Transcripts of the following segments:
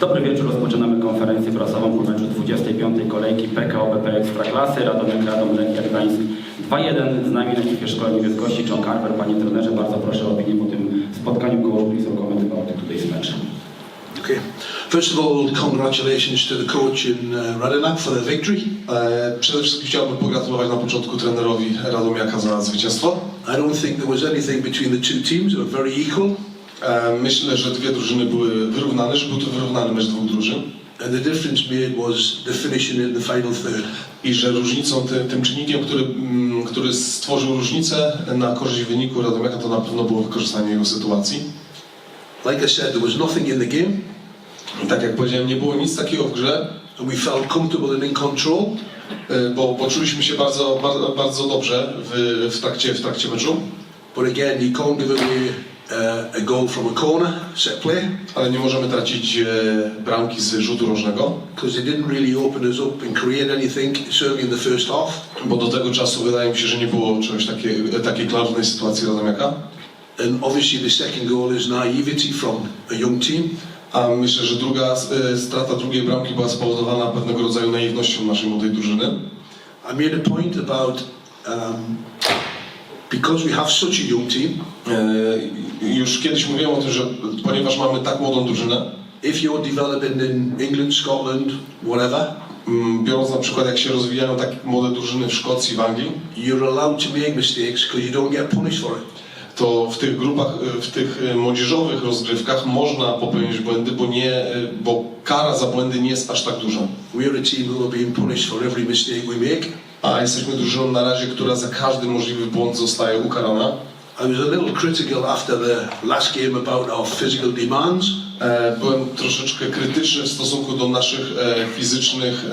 Dobry wieczór, rozpoczynamy konferencję prasową po meczu 25. kolejki PKO BP Ekstraklasy, Radomek Radom Lechia Gdańsk 2-1. Z nami na ekipie szkoły niebieskości John Carver. Panie trenerze, bardzo proszę o opinię po tym spotkaniu. Koło please comment about today's match. Okay. First of all, congratulations to the coach in uh, Radenac for their victory. E, Przede wszystkim chciałbym pogratulować na początku trenerowi Radomiaka za zwycięstwo. I don't think there was anything between the two teams. They were very equal. E, Myślę, że dwie drużyny były wyrównane, że był to wyrównany mecz dwóch drużyn And the difference made was the finishing in the final third. i że różnicą, tym, tym czynnikiem, który, mm, który stworzył różnicę na korzyść wyniku Radomiaka, to na pewno było wykorzystanie jego sytuacji. Like I said, there was nothing in the game, tak jak powiedziałem, nie było nic takiego w grze, and we felt comfortable and in control. e, bo poczuliśmy się bardzo, bardzo, bardzo dobrze w, w, trakcie, w trakcie meczu, But again, you can't give away a goal from a corner, set play, ale nie możemy tracić e, bramki z rzutu rożnego, because they didn't really open us up and create anything, certainly in the first half. bo do tego czasu wydaje mi się, że nie było czegoś takiej, takiej klarownej sytuacji Radomiaka. And obviously, the second goal is naivety from a young team. A myślę, że druga e, strata drugiej bramki była spowodowana pewnego rodzaju naiwnością naszej młodej drużyny. I made a point about um, because we have such a young team, E, Już kiedyś mówiłem o tym, że ponieważ mamy tak młodą drużynę, if you're developing in England, Scotland, whatever, mm, biorąc na przykład jak się rozwijają takie młode drużyny w Szkocji, w Anglii, you're allowed to make mistakes because you don't get punished for it. to w tych grupach, e, w tych e, młodzieżowych rozgrywkach można popełnić błędy, bo, nie, bo kara za błędy nie jest aż tak duża. We're a team who are being punished for every mistake we make. A jesteśmy drużyną na razie, która za każdy możliwy błąd zostaje ukarana. I was a little critical after the last game about our physical demands. E, Byłem troszeczkę krytyczny w stosunku do naszych e, fizycznych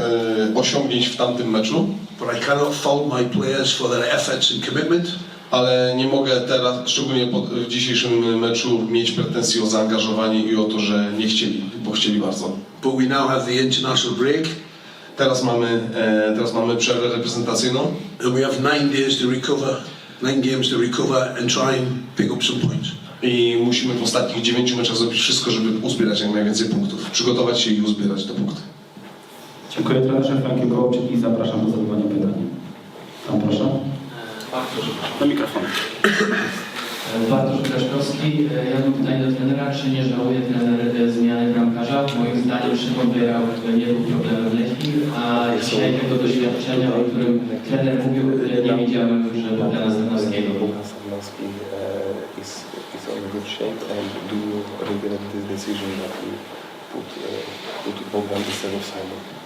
e, osiągnięć w tamtym meczu, But I cannot fault my players for their efforts and commitment. ale nie mogę teraz, szczególnie po, w dzisiejszym meczu, mieć pretensji o zaangażowanie i o to, że nie chcieli, bo chcieli bardzo. But we now have the international break, Teraz mamy, e, teraz mamy przerwę reprezentacyjną and we have nine days to recover, nine games to recover and try and pick up some points. i musimy w ostatnich dziewięciu meczach zrobić wszystko, żeby uzbierać jak najwięcej punktów. Przygotować się i uzbierać te punkty. Dziękuję trenerze Frankie Kołczyk i zapraszam do zadawania pytań. Tam proszę. Bartosz, Do mikrofonu. Bartosz Kraszkowski. Ja mam pytanie do trenera. Czy nie żałuje trener e, zmiany bramkarza? Moim zdaniem Szymon Bejrał nie był problemem Lechii, a dzisiaj tego doświadczenia, o którym trener mówił, e, nie widziałem grze Bogdana Stanowskiego. Uh, is, on good shape and do regret this decision that put, uh, put Bogdan instead of Simon?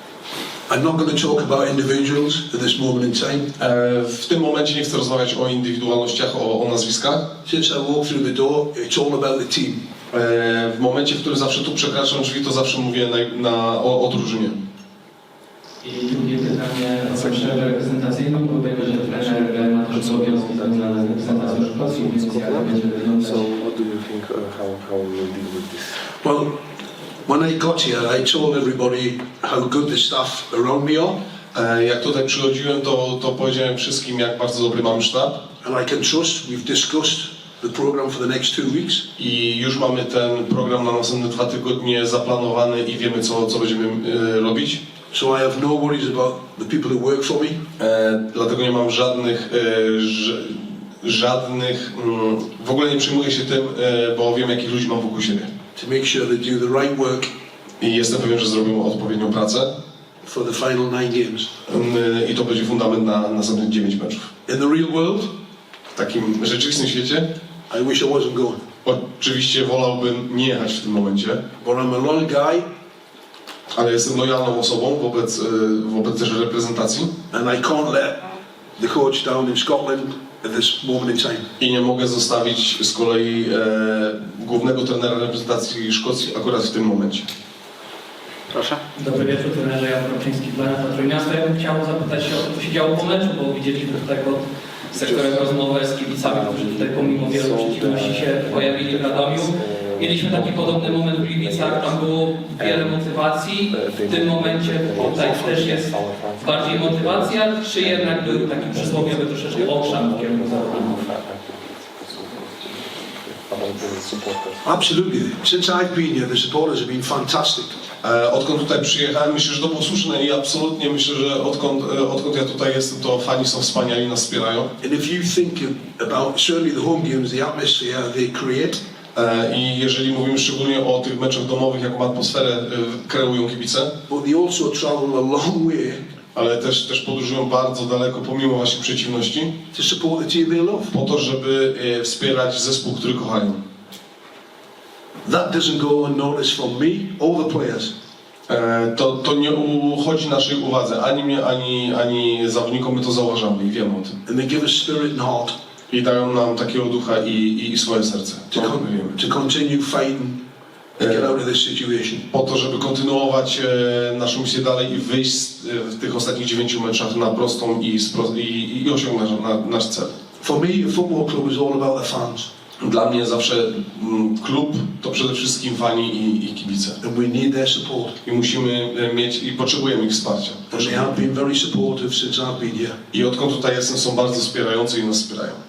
I'm not going to talk about individuals at this moment in time. E, W tym momencie nie chcę rozmawiać o indywidualnościach, o, o nazwiskach. Since I walked through the door, it's all about the team. E, W momencie, w którym zawsze tu przekraczam drzwi, to zawsze mówię na, na, o, o drużynie. I drugie pytanie o reprezentacyjną, bo wiemy, że trener ma też obowiązki związane z reprezentacją Szkocji, więc jak to będzie wyglądać? So what do you think uh, how, how we will deal with this? Well, when I got here, I told everybody how good the staff around me are, E, Jak tutaj przychodziłem, to, to powiedziałem wszystkim, jak bardzo dobry mamy sztab and I can trust. We've discussed the program for the next two weeks. i już mamy ten program na następne dwa tygodnie zaplanowany i wiemy, co, co będziemy e, robić. So I have no worries about the people who work for me. E, dlatego nie mam żadnych, e, ż, żadnych, mm, w ogóle nie przejmuję się tym, e, bo wiem, jakich ludzi mam wokół siebie. To make sure they do the right work I jestem pewien, że zrobimy odpowiednią pracę for the final nine games. Mm, i to będzie fundament na następnych 9 meczów. In the real world, W takim rzeczywistym świecie I wish I wasn't going. oczywiście wolałbym nie jechać w tym momencie, But I'm a loyal guy, ale jestem lojalną osobą wobec, e, wobec też reprezentacji and I can't let the coach down in Scotland at this moment in time. i nie mogę zostawić z kolei e, głównego trenera reprezentacji Szkocji akurat w tym momencie. Proszę. Dobry wieczór, trenerze Jan Kroczyński, Planeta Trójmiasto. Ja bym chciał zapytać się o to, co się działo po meczu, bo widzieliśmy tutaj pod sektorem rozmowę z kibicami, którzy tutaj pomimo wielu przeciwności się pojawili w Radomiu. Mieliśmy taki podobny moment w Gliwicach, tam było wiele motywacji. W tym momencie tutaj też jest bardziej motywacja, czy jednak był taki przysłowiowy troszeczkę okrzan w kierunku zawodników? Absolutely. Since I've been here, the supporters have been fantastic. E, Odkąd tutaj przyjechałem, myślę, że to było słuszne i absolutnie myślę, że odkąd, e, odkąd ja tutaj jestem, to fani są wspaniali, nas wspierają. And if you think about certainly the home games, the atmosphere they create, I jeżeli mówimy szczególnie o tych meczach domowych, jaką atmosferę e, kreują kibice, ale też, też podróżują bardzo daleko pomimo właśnie przeciwności, po to, żeby e, wspierać zespół, który kochają. That doesn't go unnoticed from me or the players. E, To, to nie uchodzi naszej uwadze, ani mnie, ani, ani zawodnikom, my to zauważamy i wiemy o tym. And they give us spirit and heart I dają nam takiego ducha i, i, i swoje serce. to, To to continue fighting get out of this situation. Po to, żeby kontynuować e, naszą misję dalej i wyjść z, e, w tych ostatnich dziewięciu meczach na prostą i, i, i osiągnąć na, nasz cel. For me, a football club is all about the fans, Dla mnie zawsze mm, klub to przede wszystkim fani i, i kibice. and we need their support. I musimy e, mieć i potrzebujemy ich wsparcia. And they have been very supportive since I've been here. I odkąd tutaj jestem, są bardzo wspierający i nas wspierają.